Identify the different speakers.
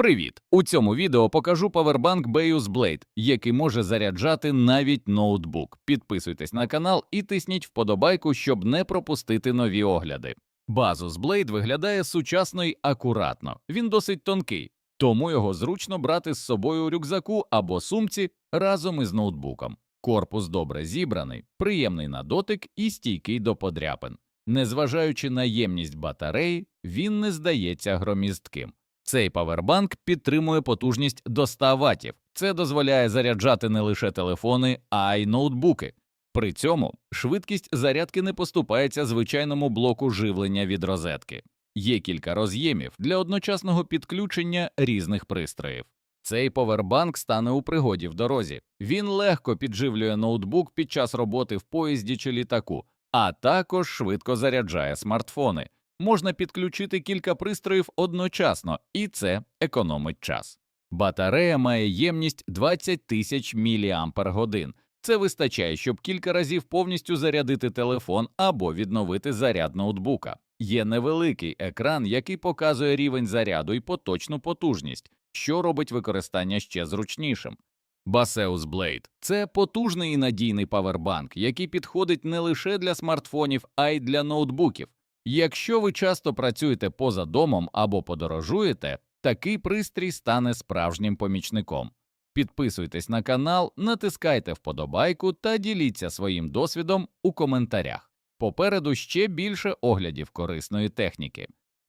Speaker 1: Привіт! У цьому відео покажу павербанк Beus Blade, який може заряджати навіть ноутбук. Підписуйтесь на канал і тисніть вподобайку, щоб не пропустити нові огляди. Базус Blade виглядає сучасно й акуратно. Він досить тонкий, тому його зручно брати з собою у рюкзаку або сумці разом із ноутбуком. Корпус добре зібраний, приємний на дотик і стійкий до подряпин. Незважаючи на ємність батареї, він не здається громістким. Цей павербанк підтримує потужність до 100 Вт. Це дозволяє заряджати не лише телефони, а й ноутбуки. При цьому швидкість зарядки не поступається звичайному блоку живлення від розетки. Є кілька роз'ємів для одночасного підключення різних пристроїв. Цей повербанк стане у пригоді в дорозі. Він легко підживлює ноутбук під час роботи в поїзді чи літаку, а також швидко заряджає смартфони. Можна підключити кілька пристроїв одночасно, і це економить час. Батарея має ємність 20 тисяч мАч. Це вистачає, щоб кілька разів повністю зарядити телефон або відновити заряд ноутбука. Є невеликий екран, який показує рівень заряду і поточну потужність, що робить використання ще зручнішим. Baseus Blade – це потужний і надійний павербанк, який підходить не лише для смартфонів, а й для ноутбуків. Якщо ви часто працюєте поза домом або подорожуєте, такий пристрій стане справжнім помічником. Підписуйтесь на канал, натискайте вподобайку та діліться своїм досвідом у коментарях. Попереду ще більше оглядів корисної техніки.